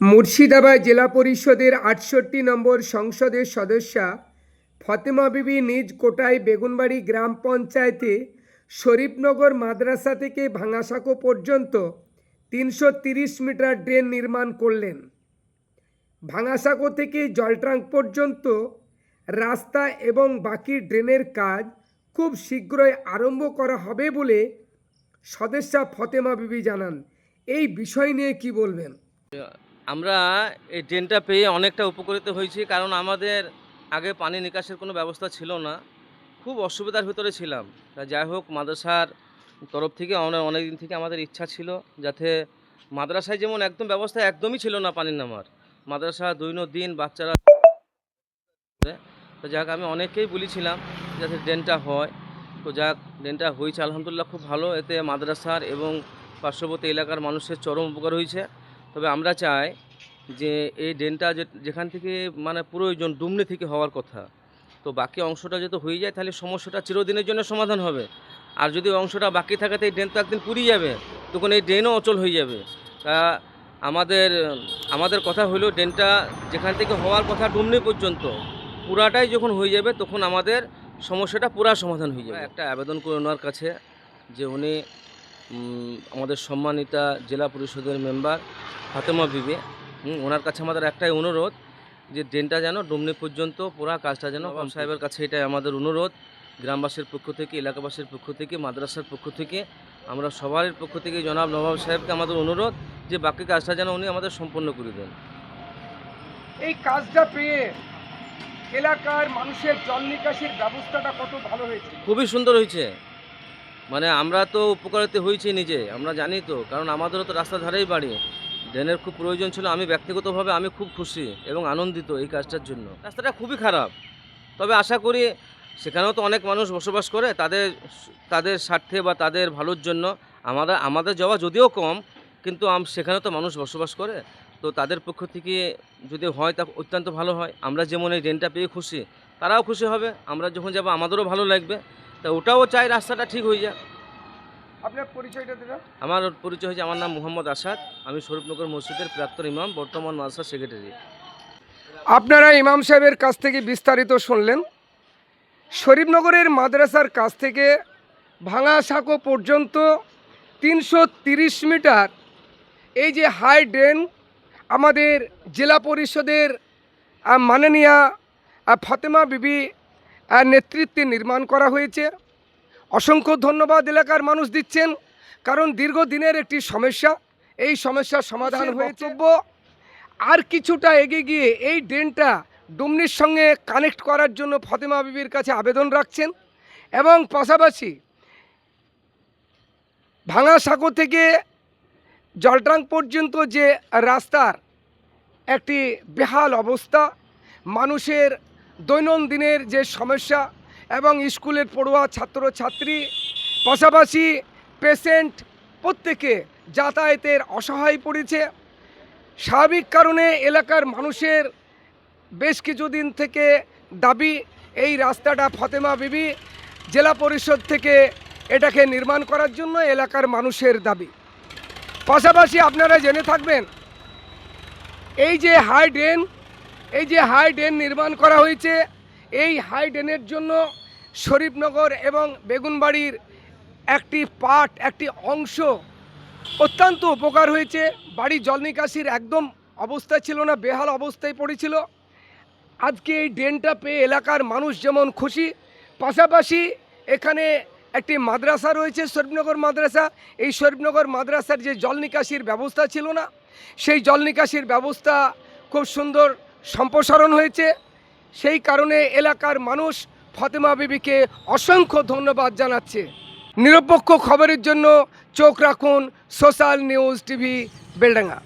মুর্শিদাবাদ জেলা পরিষদের আটষট্টি নম্বর সংসদের সদস্যা ফতেমা বিবি নিজ কোটায় বেগুনবাড়ি গ্রাম পঞ্চায়েতে শরীফনগর মাদ্রাসা থেকে ভাঙাসাঁকো পর্যন্ত তিনশো তিরিশ মিটার ড্রেন নির্মাণ করলেন। ভাঙাসাঁকো থেকে জলট্রাঙ্ক পর্যন্ত রাস্তা এবং বাকি ড্রেনের কাজ খুব শীঘ্রই আরম্ভ করা হবে বলে সদস্যা ফতেমা বিবি জানান। এই বিষয় নিয়ে কি বলবেন? আমরা এই ড্রেনটা পেয়ে অনেকটা উপকৃত হয়েছি, কারণ আমাদের আগে পানি নিকাশের কোনো ব্যবস্থা ছিল না। খুব অসুবিধার ভিতরে ছিলাম। তা যাই হোক, মাদ্রাসার তরফ থেকে অনেক অনেক দিন থেকে আমাদের ইচ্ছা ছিল যাতে মাদ্রাসায় যেমন একদম ব্যবস্থা একদমই ছিল না পানির নামার। মাদ্রাসা দৈন দিন বাচ্চারা তো যাক, আমি অনেককেই বলেছিলাম যাতে ড্রেনটা হয়। তো যাক ড্রেনটা হয়েছে, আলহামদুলিল্লাহ খুব ভালো। এতে মাদ্রাসার এবং পার্শ্ববর্তী এলাকার মানুষের চরম উপকার হয়েছে। তবে আমরা চাই যে এই ড্রেনটা যেখান থেকে মানে প্রয়োজন ডুমনি থেকে হওয়ার কথা। তো বাকি অংশটা যদি হয়ে যায়, তাহলে সমস্যাটা চিরদিনের জন্য সমাধান হবে। আর যদি অংশটা বাকি থাকে তো এই ড্রেন তো একদিন পুরিয়ে যাবে। তখন এই ড্রেনও অচল হয়ে যাবে। তা আমাদের আমাদের কথা হলো, ড্রেনটা যেখান থেকে হওয়ার কথা ডুমনি পর্যন্ত পুরাটাই যখন হয়ে যাবে, তখন আমাদের সমস্যাটা পুরা সমাধান হয়ে যাবে। একটা আবেদন করে ওনার কাছে যে উনি আমাদের সম্মানিতা জেলা পরিষদের মেম্বার ফাতেমা বিবি ওনার কাছে আমাদের একটাই অনুরোধ যে ড্রেনটা যেন ডুমনি পর্যন্ত পুরা কাজটা যেন কম সাহেবের কাছে এটাই আমাদের অনুরোধ। গ্রামবাসীর পক্ষ থেকে এলাকাবাসীর পক্ষ থেকে মাদ্রাসার পক্ষ থেকে আমরা সবার পক্ষ থেকে জনাব নবাব সাহেবকে আমাদের অনুরোধ যে বাকি কাজটা যেন উনি আমাদের সম্পন্ন করে দেন। এই কাজটা পেয়ে এলাকার মানুষের জল নিকাশির ব্যবস্থাটা কত ভালো হয়েছে? খুবই সুন্দর হয়েছে। মানে আমরা তো উপকারিত হয়েছি নিজে আমরা জানি তো কারণ আমাদেরও তো রাস্তার ধারেই বাড়ি। ড্রেনের খুব প্রয়োজন ছিল, আমি ব্যক্তিগতভাবে আমি খুব খুশি এবং আনন্দিত এই কাজটার জন্য। রাস্তাটা খুবই খারাপ। তবে আশা করি সেখানেও তো অনেক মানুষ বসবাস করে, তাদের তাদের স্বার্থে বা তাদের ভালোর জন্য আমাদের আমাদের যাওয়া যদিও কম, কিন্তু সেখানে তো মানুষ বসবাস করে। তো তাদের পক্ষ থেকে যদি হয় তা অত্যন্ত ভালো হয়। আমরা যেমন এই ড্রেনটা পেয়ে খুশি, তারাও খুশি হবে। আমরা যখন যাব আমাদেরও ভালো লাগবে। তা ওটাও চাই রাস্তাটা ঠিক হয়ে যাক। আপনার পরিচয়টা দিল আমার পরিচয় হয়েছে আমার নাম মোহাম্মদ আসাদ। আমি শরীফনগর মসজিদের প্রাক্তন ইমাম বর্তমান মাদ্রাসা সেক্রেটারি আপনারা ইমাম সাহেবের কাছ থেকে বিস্তারিত শুনলেন। শরীফনগরের মাদ্রাসার কাছ থেকে ভাঙা সাঁকো পর্যন্ত তিনশো তিরিশ মিটার। এই যে হাই ড্রেন আমাদের জেলা পরিষদের মাননীয়া ফতেমা বিবি নেতৃত্বে নির্মাণ করা হয়েছে। অসংখ্য ধন্যবাদ এলাকার মানুষ দিচ্ছেন কারণ দীর্ঘদিনের একটি সমস্যা। এই সমস্যার সমাধান হয়েছে। আর কিছুটা এগিয়ে গিয়ে এই ড্রেনটা ডুমনির সঙ্গে কানেক্ট করার জন্য ফতেমা বিবির কাছে আবেদন রাখছেন এবং পাশাপাশি ভাঙা সাঁকো থেকে জলট্রাঙ্ক পর্যন্ত যে রাস্তার একটি বেহাল অবস্থা মানুষের দৈনন্দিনের যে সমস্যা এবং স্কুলের পড়ুয়া ছাত্রছাত্রী, পাশাপাশি পেশেন্ট প্রত্যেকে যাতায়াতের অসহায় পড়েছে। স্বাভাবিক কারণে এলাকার মানুষের বেশ কিছুদিন থেকে দাবি, এই রাস্তাটা ফতেমা বিবি জেলা পরিষদ থেকে এটাকে নির্মাণ করার জন্য এলাকার মানুষের দাবি। পাশাপাশি আপনারা জেনে থাকবেন, এই যে হাই ড্রেন, এই যে হাই ড্রেন নির্মাণ করা হয়েছে, এই হাই ড্রেনের জন্য শরীফনগর এবং বেগুনবাড়ির একটি পার্ট একটি অংশ অত্যন্ত উপকার হয়েছে। বাড়ি জল নিকাশির একদম অবস্থা ছিল না, বেহাল অবস্থায় পড়েছিল। আজকে এই ড্রেনটা পেয়ে এলাকার মানুষ যেমন খুশি। পাশাপাশি এখানে একটি মাদ্রাসা রয়েছে, শরীফনগর মাদ্রাসা। এই শরীফনগর মাদ্রাসার যে জল নিকাশির ব্যবস্থা ছিল না, সেই জল নিকাশির ব্যবস্থা খুব সুন্দর সম্প্রসারণ হয়েছে। সেই কারণে এলাকার মানুষ ফতেমা বিবিকে অসংখ্য ধন্যবাদ জানাচ্ছে। নিরপেক্ষ খবরের জন্য চোখ রাখুন সোশ্যাল নিউজ টিভি বেলডাঙ্গা।